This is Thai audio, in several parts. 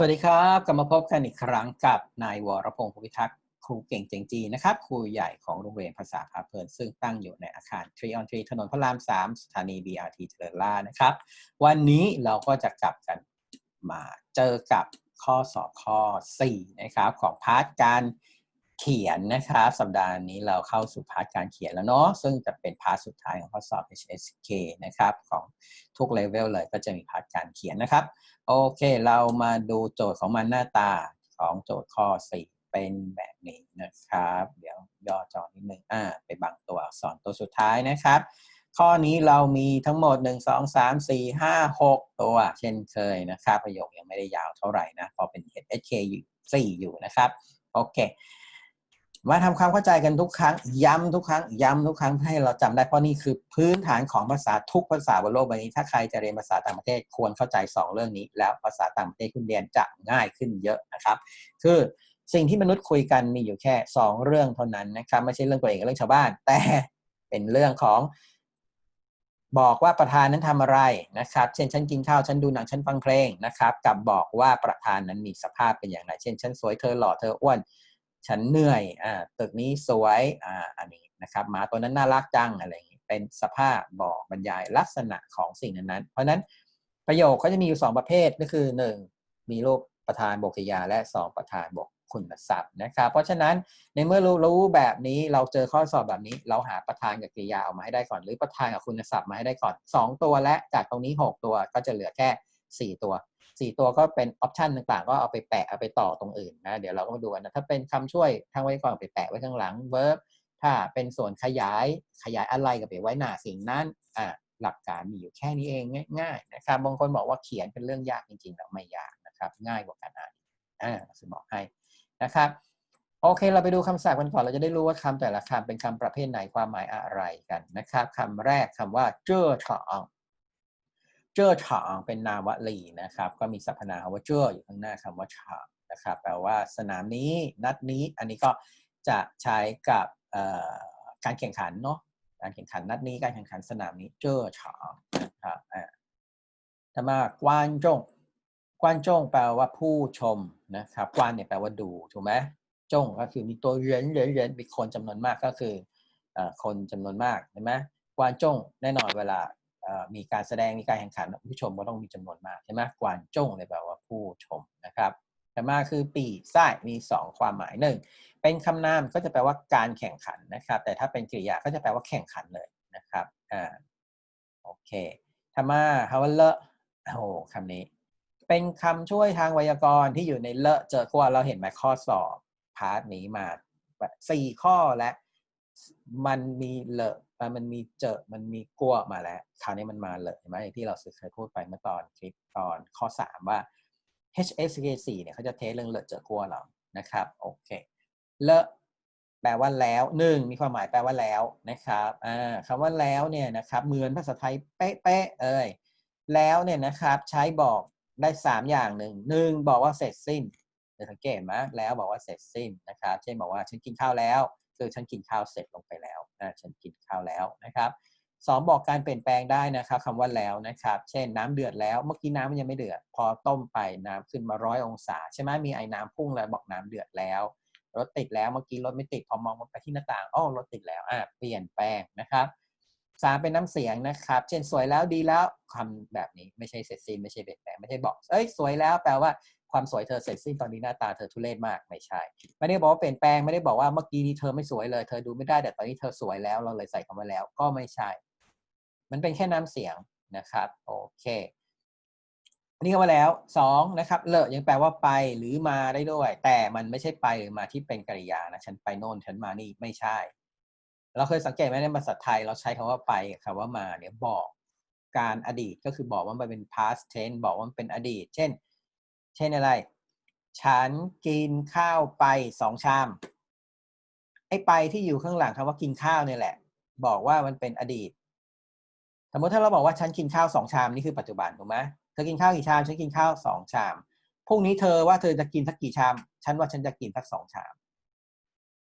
สวัสดีครับ กลับมาพบกันอีกครั้งกับนายวรพงศ์ภูมิทักษ์ครูเก่งเจงจีนะครับครูใหญ่ของโรงเรียนภาษาพาเพลินซึ่งตั้งอยู่ในอาคารทรีออนทรีถนนพระราม 3 สถานี BRT เจริญราษนะครับ วันนี้เราก็จะกลับกันมาเจอกับข้อสอบข้อ 4 นะครับ ของพาร์ทการ เขียนนะครับสัปดาห์นี้เราเข้าสู่พาร์ทการเขียนแล้วเนาะซึ่งจะเป็นพาร์ทสุดท้ายของข้อสอบ HSK นะครับของทุกเลเวลเลยก็จะมีพาร์ทการเขียนนะครับ โอเคเรามาดูโจทย์ของมันหน้าตาของโจทย์ข้อ 4 เป็นแบบนี้นะครับ เดี๋ยวย่อจอนิดนึงอ่าไปบังตัวอักษรตัวสุดท้ายนะครับ ข้อนี้เรามีทั้งหมด 1 2 3 4 5 6 ตัว เช่นเคยนะครับ ประโยคยังไม่ได้ยาวเท่าไหร่นะพอเป็น HSK 4อยู่นะครับโอเค มาทำความเข้าใจกันทุกครั้ง ย้ำทุกครั้ง ย้ำทุกครั้งให้เราจำได้เพราะนี่คือพื้นฐานของภาษาทุกภาษาบนโลกใบนี้ ถ้าใครจะเรียนภาษาต่างประเทศควรเข้าใจ 2 เรื่องนี้ แล้วภาษาต่างประเทศคุณเรียนจะง่ายขึ้นเยอะนะครับ คือสิ่งที่มนุษย์คุยกันมีอยู่แค่ 2 เรื่องเท่านั้นนะครับไม่ใช่เรื่องตัวเองกับเรื่องชาวบ้าน แต่เป็นเรื่องของบอกว่าประธานนั้นทำอะไรนะครับ เช่นฉันกินข้าว ฉันดูหนัง ฉันฟังเพลงนะครับ กับบอกว่าประธานนั้นมีสภาพเป็นอย่างไร เช่นฉันสวยเธอหล่อเธออ้วน ฉันเหนื่อยอ่าตึกนี้สวยอ่าอันนี้นะครับหมาตัวนั้นน่ารักจังอะไรอย่างนี้เป็นสภาพบอกบรรยายลักษณะของสิ่งนั้นๆเพราะฉะนั้นประโยคเขาจะมีอยู่ 2 ประเภทก็คือ 1 มีรูปประธานบวกกริยาและ 2 ประธานบวกคุณศัพท์นะครับเพราะฉะนั้นในเมื่อรู้รู้แบบนี้เราเจอข้อสอบแบบนี้ เราหาประธานกับกริยาออกมาให้ได้ก่อน หรือประธานกับคุณศัพท์มาให้ได้ก่อน 2 ตัวและจากตรงนี้ 6 ตัวก็จะเหลือแค่ 4 ตัว สี่ตัวก็เป็นออปชันต่างๆ ก็เอาไปแปะเอาไปต่อตรงอื่นนะเดี๋ยวเราก็มาดูกันนะถ้าเป็นคำช่วยทางไว้ก่อนไปแปะไว้ข้างหลัง verb ถ้าเป็นส่วนขยายขยายอะไรก็ไปไว้หน้าสิ่งนั้นอ่าหลักการมีอยู่แค่นี้เองง่ายๆนะครับบางคนบอกว่าเขียนเป็นเรื่องยากจริงๆแล้วไม่ยากนะครับง่ายกว่าการอ่านอ่าจะบอกให้นะครับโอเค เราไปดูคำศัพท์กันก่อนเราจะได้รู้ว่าคำแต่ละคำเป็นคำประเภทไหนความหมายอะไรกันนะครับคำแรกคำว่าเจ้อฉอง เจ้อฉางเป็นนามวลีนะครับ ก็มีสรรพนามว่าเจ้ออยู่ข้างหน้าคำว่าฉางนะครับ แปลว่าสนามนี้นัดนี้ อันนี้ก็จะใช้กับการแข่งขันเนาะการแข่งขันนัดนี้การแข่งขันสนามนี้เจ้อฉางนะครับถ้ามากวานจงกวานจงแปลว่าผู้ชมนะครับกวานเนี่ยแปลว่าดูถูกไหมจงก็คือมีตัวเรนเรนเรนมีคนจำนวนมากก็คือคนจำนวนมากเห็นไหมกวานจงแน่นอนเวลา มีการแสดงมีการแข่งขันผู้ชมก็ต้องมีจำนวนมากใช่ไหมกวานจงเลยแปลว่าผู้ชมนะครับแต่มาคือปีไส้มี 2 ความหมายหนึ่งเป็นคำนามก็จะแปลว่าการแข่งขันนะครับ แต่ถ้าเป็นกริยาก็จะแปลว่าแข่งขันเลยนะครับอ่าโอเคธรรมาฮาวเลโอ้คำนี้ เป็นคำช่วยทางไวยากรณ์ที่อยู่ในเลอะเจอขั้วเราเห็นไหมข้อสอบพาร์ทนี้มาสี่ข้อและมันมีเลอะ มันมีเจอมันมีกลัวมาแล้ว คราวนี้มันมาเลยเห็นไหมที่เราเคยพูดไปเมื่อตอนคลิปตอนข้อ 3 ว่า HSK4 เนี่ยเขาจะเทสเรื่องเลอะเจอกลัวเรานะครับโอเคเลอะแปลว่าแล้วหนึ่งมีความหมายแปลว่าแล้วนะครับอ่าคำว่าแล้วเนี่ยนะครับเหมือนภาษาไทยเป๊ะๆเอ้ยแล้วเนี่ยนะครับใช้บอกได้ 3 อย่างหนึ่งหนึ่งบอกว่าเสร็จสิ้นจะสังเกตไหมแล้วบอกว่าเสร็จสิ้นนะครับเช่นบอกว่าฉันกินข้าวแล้ว คือฉันกินข้าวเสร็จลงไปแล้วนะฉันกินข้าวแล้วนะครับสองบอกการเปลี่ยนแปลงได้นะครับคำว่าแล้วนะครับ เช่นน้ำเดือดแล้วเมื่อกี้น้ำมันยังไม่เดือด พอต้มไปน้ำขึ้นมาร้อยองศาใช่ไหมมีไอ้น้ำพุ่งแล้วบอกน้ำเดือดแล้วรถติดแล้วเมื่อกี้รถไม่ติดพอมองไปที่หน้าต่างอ๋อรถติดแล้วอ่าเปลี่ยนแปลงนะครับสามเป็นน้ำเสียงนะครับ เช่นสวยแล้วดีแล้วคำแบบนี้ไม่ใช่เสร็จสิ้นไม่ใช่เปลี่ยนแปลงไม่ใช่บอกเอ้ยสวยแล้วแปลว่า ความสวยเธอเสร็จสิ้นตอนนี้หน้าตาเธอทุเรศมากไม่ใช่ ไม่ได้บอกว่าเปลี่ยนแปลงไม่ได้บอกว่าเมื่อกี้นี้เธอไม่สวยเลย เธอดูไม่ได้แต่ตอนนี้เธอสวยแล้วเราเลยใส่คำว่าแล้วก็ไม่ใช่ มันเป็นแค่น้ำเสียงนะครับโอเคอันนี้ก็มาแล้วสองนะครับเลอะยังแปลว่าไปหรือมาได้ด้วย แต่มันไม่ใช่ไปหรือมาที่เป็นกริยานะฉันไปโน่นฉันมานี่ไม่ใช่ เราเคยสังเกตไหมในภาษาไทยเราใช้คำว่าไปคำว่ามาเนี่ยบอกการอดีตก็คือบอกว่ามันเป็น past tense บอกว่ามันเป็นอดีต เช่น เช่นอะไร ฉันกินข้าวไปสองชาม ไอ้ไปที่อยู่ข้างหลังคำว่ากินข้าวเนี่ยแหละ บอกว่ามันเป็นอดีต สมมติถ้าเราบอกว่าฉันกินข้าวสองชามนี่คือปัจจุบันถูกไหมเธอกินข้าวกี่ชามฉันกินข้าวสองชามพรุ่งนี้เธอว่าเธอจะกินสักกี่ชาม ฉันว่าฉันจะกินสักสองชาม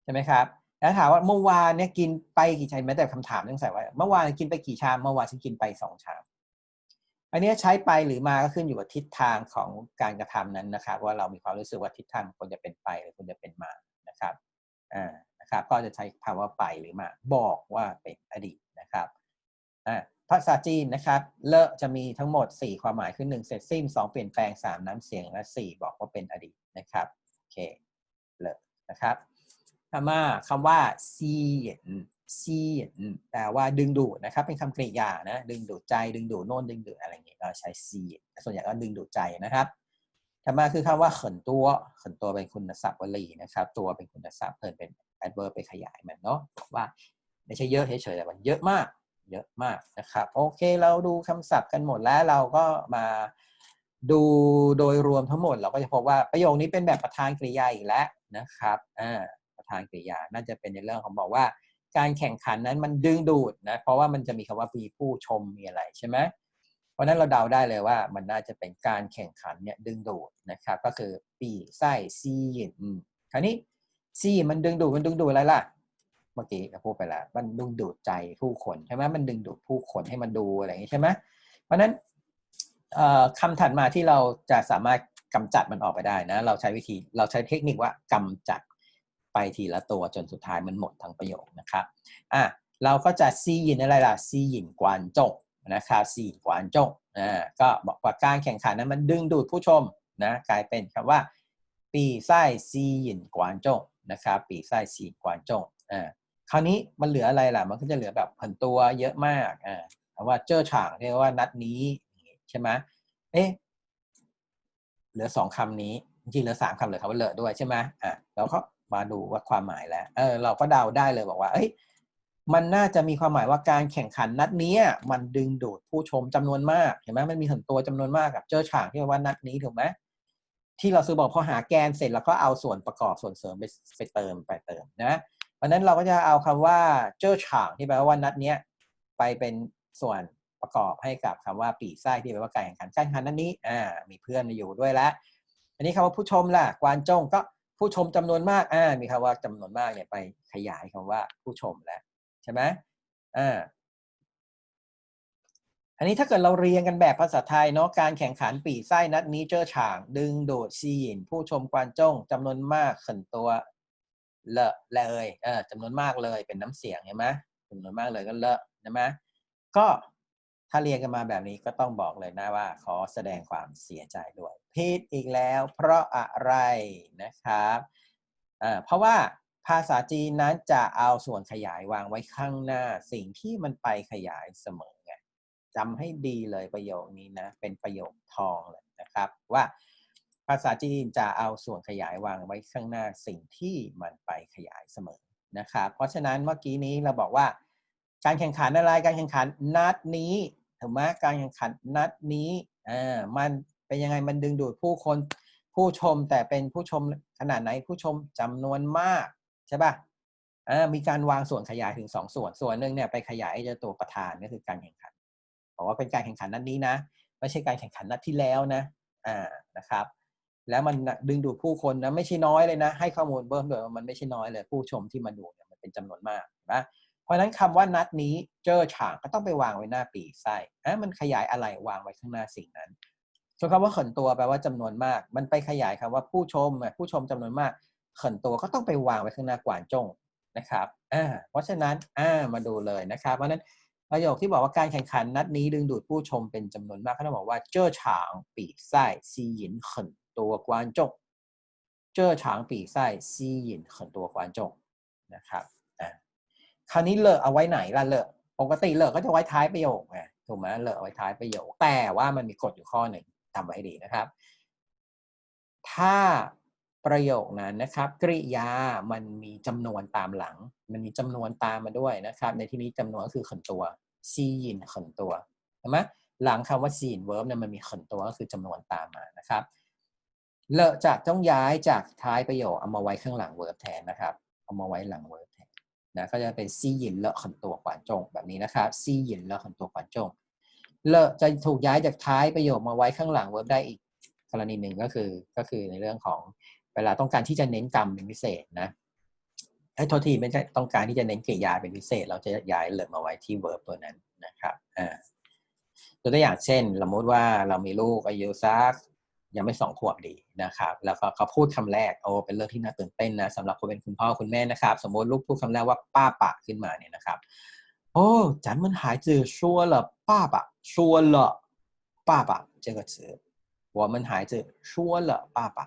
ใช่ไหมครับ แล้วถามว่าเมื่อวานเนี่ยกินไปกี่ชามแม้แต่คำถามต้องใส่ไว้ เมื่อวานกินไปกี่ชาม เมื่อวานฉันกินไปสองชาม อันนี้ใช้ไปหรือมาก็ขึ้นอยู่กับทิศทางของการกระทำนั้นนะครับว่าเรามีความรู้สึกว่าทิศทางควรจะเป็นไปหรือควรจะเป็นมานะครับอ่านะครับ ก็จะใช้คำว่าไปหรือมา บอกว่าเป็นอดีตนะครับอ่าภาษาจีนนะครับ เลอะจะมีทั้งหมด 4 ความหมายคือ1เสร็จสิ้น2เปลี่ยนแปลง 3 น้ำเสียงและ 4 บอกว่าเป็นอดีตนะครับโอเคเลอะนะครับคำว่าคำว่าซีเหยน ซีนแปลว่าดึงดูดนะครับ เป็นคำกริยานะดึงดูดใจดึงดูดโน่นดึงดูดอะไรอย่างเงี้ยเราใช้ซีส่วนใหญ่ก็ดึงดูดใจนะครับถัดมาคือคำว่าเขินตัวเขินตัวเป็นคุณศัพท์วลีนะครับ ตัวเป็นคุณศัพท์เพิ่นเป็น adverb ไปขยายมันเนาะบอกว่าไม่ใช่เยอะเฉยๆแต่มันเยอะมากเยอะมากนะครับโอเคเราดูคำศัพท์กันหมดแล้วเราก็มาดูโดยรวมทั้งหมด เราก็จะพบว่าประโยคนี้เป็นแบบประธานกริยาอีกแล้วนะครับอ่าประธานกริยาน่าจะเป็นในเรื่องของบอกว่า การแข่งขันนั้นมันดึงดูดนะเพราะว่ามันจะมีคำว่ามีผู้ชมมีอะไรใช่ไหมเพราะนั้นเราเดาได้เลยว่ามันน่าจะเป็นการแข่งขันเนี่ยดึงดูดนะครับ ก็คือปีไส้ซีหยินคราวนี้ซีมันดึงดูดมันดึงดูดอะไรล่ะ เมื่อกี้เราพูดไปแล้วมันดึงดูดใจผู้คนใช่ไหมมันดึงดูดผู้คนให้มันดูอะไรอย่างนี้ใช่ไหมเพราะฉะนั้นคำถัดมาที่เราจะสามารถกำจัดมันออกไปได้นะ เราใช้วิธีเราใช้เทคนิคว่ากำจัด ไปทีละตัวจนสุดท้ายมันหมดทั้งประโยคนะครับอะเราก็จะซียินอะไรล่ะซียินกวนจงนะครับซียินกวนจงอ่าก็บอกว่าการแข่งขันนั้นมันดึงดูดผู้ชมนะกลายเป็นคำว่า ปีไส้ซียินกวนจงนะครับปีไส้ซีอินกวนจงอ่าคราวนี้มันเหลืออะไรล่ะมันก็จะเหลือแบบผันตัวเยอะมากอ่าคำว่าเจ้อฉางเรียกว่านัดนี้ใช่ไหมเอ๊ะเหลือสองคำนี้จริงๆเหลือสามคำเหลือคำว่าเลอะด้วยใช่ไหมอะแล้วก็ มาดูว่าความหมายแล้วเออเราก็เดาได้เลยบอกว่า เอ้ยมันน่าจะมีความหมายว่าการแข่งขันนัดนี้มันดึงดูดผู้ชมจำนวนมากเห็นไหมมันมีถึงตัวจำนวนมากกับเจ้าฉางที่ว่านัดนี้ถูกไหมที่เราซื้อบอกพอหาแกนเสร็จแล้วก็เอาส่วนประกอบส่วนเสริมไปไปเติมไปเติมนะเพราะนั้นเราก็จะเอาคำว่าเจ้าฉางที่แปลว่านัดนี้ไปเป็นส่วนประกอบให้กับคำว่าปีไส้ที่แปลว่าการแข่งขันการแข่งขันนัดนี้อ่ามีเพื่อนอยู่ด้วยแล้วอันนี้คำว่าผู้ชมล่ะกวานจงก็ ผู้ชมจำนวนมากอ่ามีคำว่าจำนวนมากเนี่ยไปขยายคำว่าผู้ชมแล้วใช่ไหมอ่าอันนี้ถ้าเกิดเราเรียงกันแบบภาษาไทยเนาะการแข่งขันปีไส้นัดนี้เจอฉาง ดึงโดดซีนผู้ชมกวนจงจำนวนมากขันตัวเลอะเลยเออจำนวนมากเลยเป็นน้ำเสียงเห็นไหมจำนวนมากเลยก็เลอะใช่ไหมก็ ถ้าเรียงกันมาแบบนี้ก็ต้องบอกเลยนะว่า ขอแสดงความเสียใจด้วยผิดอีกแล้วเพราะอะไรนะครับเพราะว่าภาษาจีนนั้นจะเอาส่วนขยายวางไว้ข้างหน้า สิ่งที่มันไปขยายเสมอไงจำให้ดีเลยประโยคนี้นะ เป็นประโยคทองเลยนะครับ ว่าภาษาจีนจะเอาส่วนขยายวางไว้ข้างหน้า สิ่งที่มันไปขยายเสมอนะครับ เพราะฉะนั้นเมื่อกี้นี้เราบอกว่า การแข่งขันอะไรการแข่งขันนัดนี้ ถูกไหมการแข่งขันนัดนี้อ่ามันเป็นยังไงมันดึงดูดผู้คนผู้ชมแต่เป็นผู้ชมขนาดไหนผู้ชมจำนวนมากใช่ป่ะอ่ามีการวางส่วนขยายถึงสองส่วน ส่วนหนึ่งเนี่ยไปขยายจะตัวประธานก็คือการแข่งขันบอกว่าเป็นการแข่งขันนัดนี้นะ ไม่ใช่การแข่งขันนัดที่แล้วนะอ่านะครับ แล้วมันดึงดูดผู้คนนะไม่ใช่น้อยเลยนะ ให้ข้อมูลเพิ่มด้วยวมันไม่ใช่น้อยเลย ผู้ชมที่มาดูเนี่ยมันเป็นจำนวนมากนะ เพราะนั้นคำว่านัดนี้เจอฉางก็ต้องไปวางไว้หน้าปีไส้อะมันขยายอะไรวางไว้ข้างหน้าสิ่งนั้นส่วนคำว่าเขินตัวแปลว่าจำนวนมาก มันไปขยายคำว่าผู้ชม ผู้ชมจำนวนมากเขินตัวก็ต้องไปวางไว้ข้างหน้ากวานจงนะครับอ่าเพราะฉะนั้นอ่ามาดูเลยนะครับเพราะนั้นประโยคที่บอกว่าการแข่งขันนัดนี้ดึงดูดผู้ชมเป็นจำนวนมากเขาต้องบอกว่าเจ้อฉางปีไส้ซีหยินเขินตัวกวานจงเจ้อฉางปีไส้ซีหยินเขินตัวกวานจงนะครับ คราวนี้เลอะเอาไว้ไหนล่ะเลอะปกติเลอะก็จะไว้ท้ายประโยคไงถูกไหมเลอะไว้ท้ายประโยค แต่ว่ามันมีกฎอยู่ข้อหนึ่งจำไว้ดีนะครับ ถ้าประโยคนั้นนะครับ กริยามันมีจำนวนตามหลัง มันมีจำนวนตามมาด้วยนะครับ ในที่นี้จำนวนก็คือขนตัวซียินขนตัวเห็นไหมหลังคำว่าซีนเวิร์บเนี่ยมันมีขนตัวก็คือจำนวนตามมานะครับเลอะจะต้องย้ายจากท้ายประโยคเอามาไว้ข้างหลังเวิร์บแทนนะครับ เอามาไว้หลังเวิร์บ นะก็จะเป็นซีหยินเลอะขันตัวกวานจงแบบนี้นะครับซีหยินเลอะขันตัวกวานจงเลอะจะถูกย้ายจากท้ายประโยคมาไว้ข้างหลังเวิร์บได้อีกกรณีหนึ่งก็คือก็คือในเรื่องของเวลาต้องการที่จะเน้นกรรมเป็นพิเศษนะไอ้โทษทีไม่ใช่ต้องการที่จะเน้นกริยาเป็นพิเศษ เราจะย้ายเลอะมาไว้ที่เวิร์บตัวนั้นนะครับอ่าตัวอย่างเช่น สมมติว่าเรามีลูกอายุสัก ยังไม่สองขวบดีนะครับ แล้วก็เขาพูดคำแรกโอ้เป็นเรื่องที่น่าตื่นเต้นนะสำหรับคนเป็นคุณพ่อคุณแม่นะครับ สมมติลูกพูดคำแรกว่าป้าปะขึ้นมาเนี่ยนะครับโอ้咱们孩子说了爸爸说了爸爸这个词我们孩子说了爸爸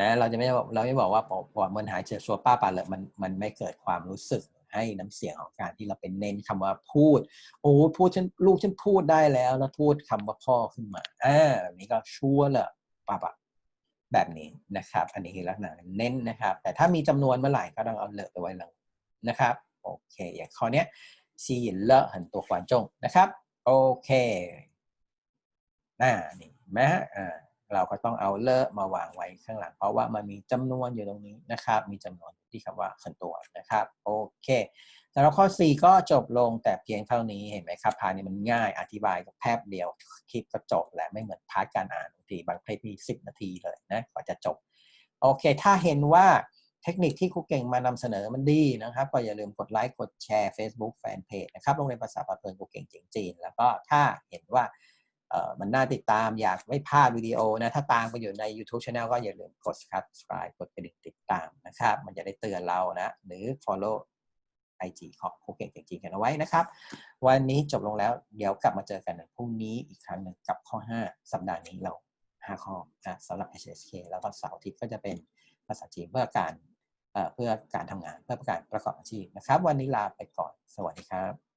นะเราจะไม่บอกเราไม่บอกว่าผมมันหายเจอชัวป้าปะเลยมันมันไม่เกิดความรู้สึก ให้น้ำเสียงของการที่เราเป็นเน้นคำว่าพูด โอ้พูดฉันลูกฉันพูดได้แล้ว แล้วพูดคำว่าพ่อขึ้นมาอ่าแบบนี้ก็ชัวละป้าปะแบบนี้นะครับ อันนี้คือลักษณะเน้นนะครับ แต่ถ้ามีจำนวนเมื่อไหร่ก็ต้องเอาเลอะไปไว้หลังนะครับ โอเค อย่างข้อเนี้ยซีเลอะหันตัวกวานจงนะครับ โอเคอ่านี่ไหมอ่าเราก็ต้องเอาเลอะมาวางไว้ข้างหลัง เพราะว่ามันมีจำนวนอยู่ตรงนี้นะครับ มีจำนวน ที่คำว่าขันตัวนะครับโอเคสำหรับข้อ4ก็จบลงแต่เพียงเท่านี้เห็นไหมครับพาร์ทนี้มันง่ายอธิบายกับแพบเดียวคลิปก็จบและไม่เหมือนพาร์ทการอ่านบางทีบางคลิปมี 10 นาทีเลยนะกว่าจะจบโอเค ถ้าเห็นว่าเทคนิคที่ครูเก่งมานำเสนอมันดีนะครับ ก็อย่าลืมกดไลค์กดแชร์ Facebook Fanpage นะครับโรงเรียนภาษาพาเพลินครูเก่งเจ๋งจีนแล้วก็ถ้าเห็นว่า มันน่าติดตามอยากไม่พลาดวิดีโอนะ ถ้าตามไปอยู่ใน YouTube Channel ก็อย่าลืมกด subscribe กดกระดิ่งติดตามนะครับ มันจะได้เตือนเรานะ หรือ follow IG ของโคเก่งจริงๆกันเอาไว้นะครับ วันนี้จบลงแล้วเดี๋ยวกลับมาเจอกันในพรุ่งนี้อีกครั้งหนึ่งกับข้อ 5 สัปดาห์นี้เรา 5 ข้อนะสำหรับ HSK แล้วก็เสาร์อาทิตย์ก็จะเป็นภาษาจีนเพื่อการเพื่อการทำงานเพื่อการประกอบอาชีพนะครับ วันนี้ลาไปก่อนสวัสดีครับ